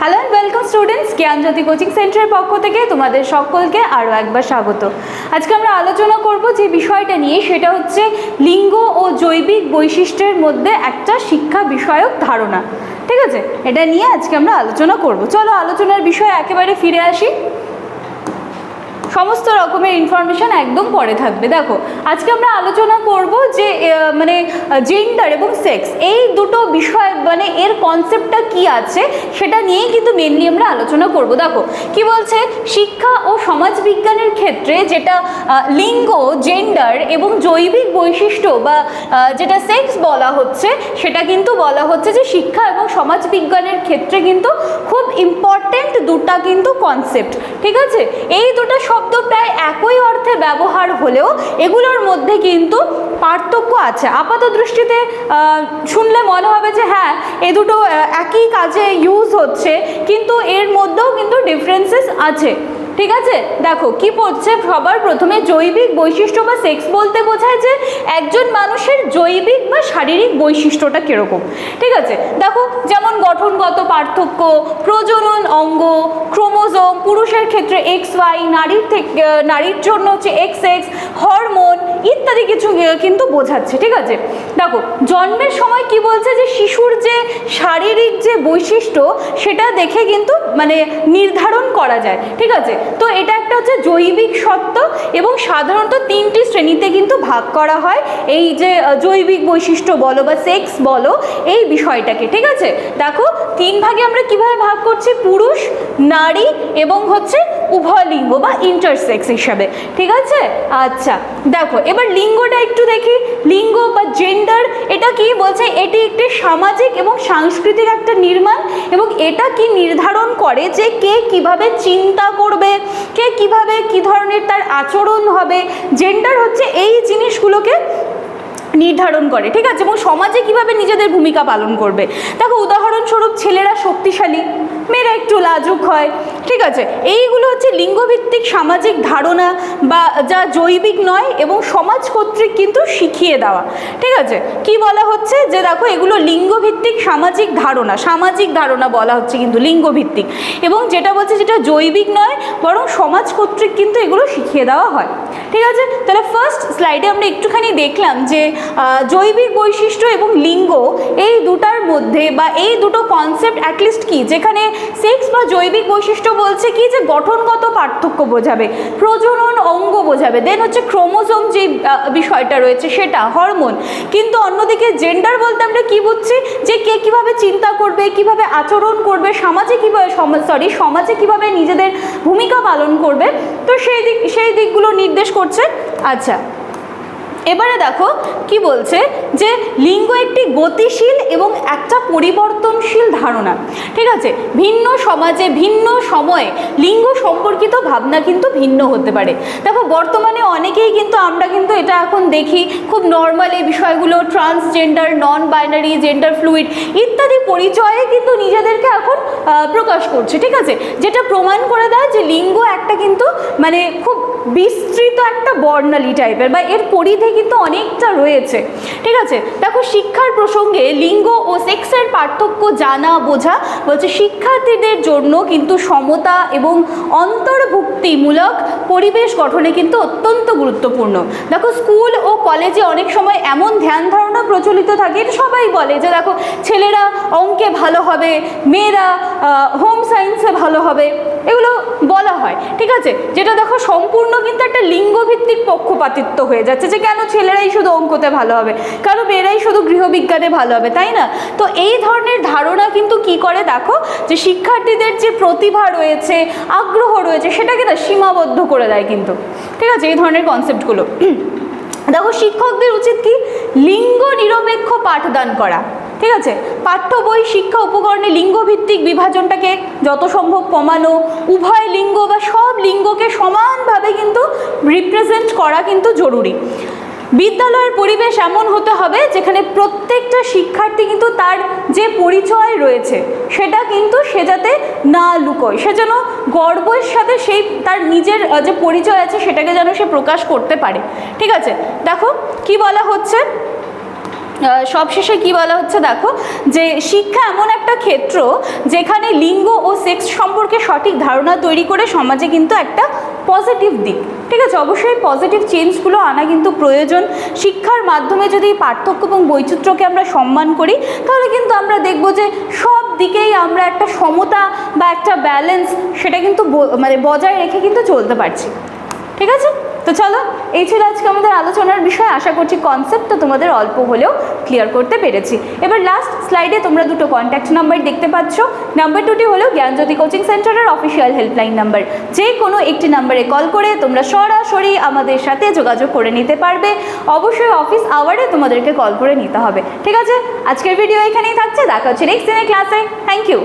Hello and welcome students Gyanjyoti coaching সেন্টারের পক্ষ থেকে তোমাদের সকলকে আরও একবার স্বাগত। আজকে আমরা আলোচনা করব যে বিষয়টা নিয়ে, সেটা হচ্ছে লিঙ্গ ও জৈবিক বৈশিষ্ট্যের মধ্যে একটা শিক্ষা বিষয়ক ধারণা। ঠিক আছে? এটা নিয়ে আজকে আমরা আলোচনা করব। চলো আলোচনার বিষয়ে একেবারে ফিরে আসি। সমস্ত রকমের ইনফরমেশন একদম পরে থাকবে। দেখো, আজকে আমরা আলোচনা করব যে মানে জেন্ডার এবং সেক্স এই দুটো বিষয় মানে এর কনসেপ্টটা কি আছে, সেটা নিয়েই কিন্তু মেনলি আমরা আলোচনা করব। দেখো, কি বলছে? শিক্ষা ও সমাজবিজ্ঞানের ক্ষেত্রে যেটা লিঙ্গ জেন্ডার এবং জৈবিক বৈশিষ্ট্য বা যেটা সেক্স বলা হচ্ছে, সেটা কিন্তু বলা হচ্ছে যে শিক্ষা এবং সমাজবিজ্ঞানের ক্ষেত্রে কিন্তু খুব ইম্পর্টেন্ট দুটা কিন্তু কনসেপ্ট ঠিক আছে? এই দুটো শব্দ প্রায় একই অর্থে ব্যবহার হলেও এগুলোর মধ্যে কিন্তু পার্থক্য আছে। আপাত দৃষ্টিতে শুনলে মনে হবে যে হ্যাঁ এ দুটো একই কাজে ইউজ হচ্ছে, কিন্তু এর মধ্যেও কিন্তু ডিফারেন্সেস আছে। ঠিক আছে? দেখো, কি পড়ছে? সবার প্রথমে জৈবিক বৈশিষ্ট্য বা সেক্স বলতে বোঝায় যে একজন মানুষের জৈবিক বা শারীরিক বৈশিষ্ট্যটা কীরকম। ঠিক আছে? দেখো, যেমন গঠনগত পার্থক্য, প্রজনন অঙ্গ ক্রোমোজোম পুরুষের ক্ষেত্রে এক্স ওয়াই নারীর থেকে নারীর জন্য হচ্ছে এক্স এক্স হরমোন ইত্যাদি কিছু কিন্তু বোঝাচ্ছে, ঠিক আছে? দেখো, জন্মের সময় কি বলছে যে শিশুর যে শারীরিক যে বৈশিষ্ট্য, সেটা দেখে কিন্তু মানে নির্ধারণ করা যায়, ঠিক আছে? তো এটা একটা হচ্ছে জৈবিক সত্য এবং সাধারণত তিনটি শ্রেণীতে কিন্তু ভাগ করা হয়। এই যে জৈবিক বৈশিষ্ট্য বলো বা সেক্স বলো, এই বিষয়টাকে, ঠিক আছে? দেখো, তিন ভাগে আমরা কীভাবে ভাগ করছি? পুরুষ, নারী এবং হচ্ছে উভয় লিঙ্গ বা ইন্টারসেক্স হিসাবে, ঠিক আছে? আচ্ছা দেখো, এবার লিঙ্গটা একটু দেখি। লিঙ্গ বা জেন্ডার এটা কি বলছে? এটি একটি সামাজিক এবং সাংস্কৃতিক একটা নির্মাণ এবং এটা কি নির্ধারণ করে যে কে কীভাবে চিন্তা করবে, কে কীভাবে কি ধরনের তার আচরণ হবে? জেন্ডার হচ্ছে এই জিনিসগুলোকে নির্ধারণ করে, ঠিক আছে? এবং সমাজে কীভাবে নিজেদের ভূমিকা পালন করবে? দেখো, উদাহরণস্বরূপ ছেলেরা শক্তিশালী, মেয়েরা একটু লাজুক হয়, ঠিক আছে? এইগুলো হচ্ছে লিঙ্গভিত্তিক সামাজিক ধারণা বা যা জৈবিক নয় এবং সমাজ কর্তৃক কিন্তু শিখিয়ে দেওয়া, ঠিক আছে? কি বলা হচ্ছে? যে দেখো, এগুলো লিঙ্গভিত্তিক সামাজিক ধারণা সামাজিক ধারণা বলা হচ্ছে কিন্তু লিঙ্গভিত্তিক, এবং যেটা বলছে যেটা জৈবিক নয়, বরং সমাজ কর্তৃক কিন্তু এগুলো শিখিয়ে দেওয়া হয়, ঠিক আছে? তাহলে ফার্স্ট স্লাইডে আমরা একটুখানি দেখলাম যে জৈবিক বৈশিষ্ট্য এবং লিঙ্গ, এই দুটার মধ্যে বা এই দুটো কনসেপ্ট অ্যাটলিস্ট কি? যেখানে সেক্স বা জৈবিক বৈশিষ্ট্য বলছে কি যে গঠনগত পার্থক্য বোঝাবে, প্রজনন অঙ্গ বোঝাবে দেন হচ্ছে ক্রোমোজোম যে বিষয়টা রয়েছে সেটা হরমোন কিন্তু অন্যদিকে জেন্ডার বলতে আমরা কি বুঝছি? যে কে কীভাবে চিন্তা করবে, কীভাবে আচরণ করবে, সমাজে কীভাবে সরি সমাজে কীভাবে নিজেদের ভূমিকা পালন করবে, তো সেই দিক, সেই দিকগুলো নির্দেশ করছে। আচ্ছা এবারে দেখো কি বলছে যে লিঙ্গ একটি গতিশীল এবং একটা পরিবর্তনশীল ধারণা। ঠিক আছে? ভিন্ন সমাজে ভিন্ন সময়ে লিঙ্গ সম্পর্কিত ভাবনা কিন্তু ভিন্ন হতে পারে। দেখো, বর্তমানে অনেকেই কিন্তু আমরা কিন্তু এটা এখন দেখি, খুব নর্মাল এই বিষয়গুলো transgender non binary gender fluid ইত্যাদি পরিচয়ে কিন্তু নিজেদেরকে এখন প্রকাশ করছে। ঠিক আছে? যেটা প্রমাণ করে দেয় যে লিঙ্গ একটা কিন্তু মানে খুব বিস্তৃত একটা বর্ণালী টাইপের বা এর পরিধি কিন্তু অনেকটা রয়েছে। ঠিক আছে? দেখো, শিক্ষার প্রসঙ্গে লিঙ্গ ও সেক্সের পার্থক্য জানা বোঝা বলছে, শিক্ষার্থীদের জন্য কিন্তু সমতা এবং অন্তর্ভুক্তিমূলক পরিবেশ গঠনে কিন্তু অত্যন্ত গুরুত্বপূর্ণ। দেখো, স্কুল ও কলেজে অনেক সময় এমন ধ্যান ধারণা প্রচলিত থাকে সবাই বলে যে, দেখো, ছেলেরা অঙ্কে ভালো হবে, মেয়েরা হোম সায়েন্সে ভালো হবে, এগুলো বলা হয়। ঠিক আছে? যেটা দেখো সম্পূর্ণ কিন্তু একটা লিঙ্গভিত্তিক পক্ষপাতিত্ব হয়ে যাচ্ছে যে কেন ছেলেরাই শুধু অঙ্কতে ভালো হবে? কেন মেয়েরাই শুধু গৃহবিজ্ঞানে ভালো হবে? তাই না? তো এই ধরনের ধারণা কিন্তু কি করে দেখো? যে শিক্ষার্থীদের যে প্রতিভা রয়েছে, আগ্রহ রয়েছে, সেটাকে না সীমাবদ্ধ করে দেয় কিন্তু। ঠিক আছে? এই ধরনের কনসেপ্টগুলো দেখো, শিক্ষকদের উচিত কি? লিঙ্গ নিরপেক্ষ পাঠদান করা। ঠিক আছে? পাঠ্য বই, শিক্ষা উপকরণে লিঙ্গভিত্তিক বিভাজনটাকে যত সম্ভব কমানো, উভয় লিঙ্গ বা সব লিঙ্গকে সমানভাবে কিন্তু রিপ্রেজেন্ট করা কিন্তু জরুরি। বিদ্যালয়ের পরিবেশ এমন হতে হবে যেখানে প্রত্যেকটা শিক্ষার্থী কিন্তু তার যে পরিচয় রয়েছে, সেটা কিন্তু সে যাতে না লুকোয়, সে যেন গর্বের সাথে সেই তার নিজের যে পরিচয় আছে সেটাকে যেন সে প্রকাশ করতে পারে। ঠিক আছে? দেখো, কি বলা হচ্ছে? সবশেষে কি বলা হচ্ছে দেখো, যে শিক্ষা এমন একটা ক্ষেত্র যেখানে লিঙ্গ ও সেক্স সম্পর্কে সঠিক ধারণা তৈরি করে সমাজে কিন্তু একটা পজিটিভ দিক। ঠিক আছে? অবশ্যই পজিটিভ চেঞ্জগুলো আনা কিন্তু প্রয়োজন। শিক্ষার মাধ্যমে যদি পার্থক্য এবং বৈচিত্র্যকে আমরা সম্মান করি, তাহলে কিন্তু আমরা দেখব যে সব দিকেই আমরা একটা সমতা বা একটা ব্যালেন্স সেটা কিন্তু মানে বজায় রেখে কিন্তু চলতে পারছি। ঠিক আছে? তো চলো, এই ছিল আজকে আমাদের আলোচনার বিষয়। আশা করছি কনসেপ্টটা তোমাদের অল্প হলেও ক্লিয়ার করতে পেরেছি। এবার লাস্ট স্লাইডে তোমরা দুটো কন্ট্যাক্ট নাম্বার দেখতে পাচ্ছ। নাম্বার দুটি হলো জ্ঞানজ্যোতি কোচিং সেন্টারের অফিসিয়াল হেল্পলাইন নাম্বার যে কোনো একটি নাম্বারে কল করে তোমরা সরাসরি আমাদের সাথে যোগাযোগ করে নিতে পারবে। অবশ্যই অফিস আওয়ারে তোমাদেরকে কল করে নিতে হবে। ঠিক আছে? আজকের ভিডিও এখানেই থাকছে। দেখা হচ্ছে নেক্সট দিনের ক্লাসে থ্যাংক ইউ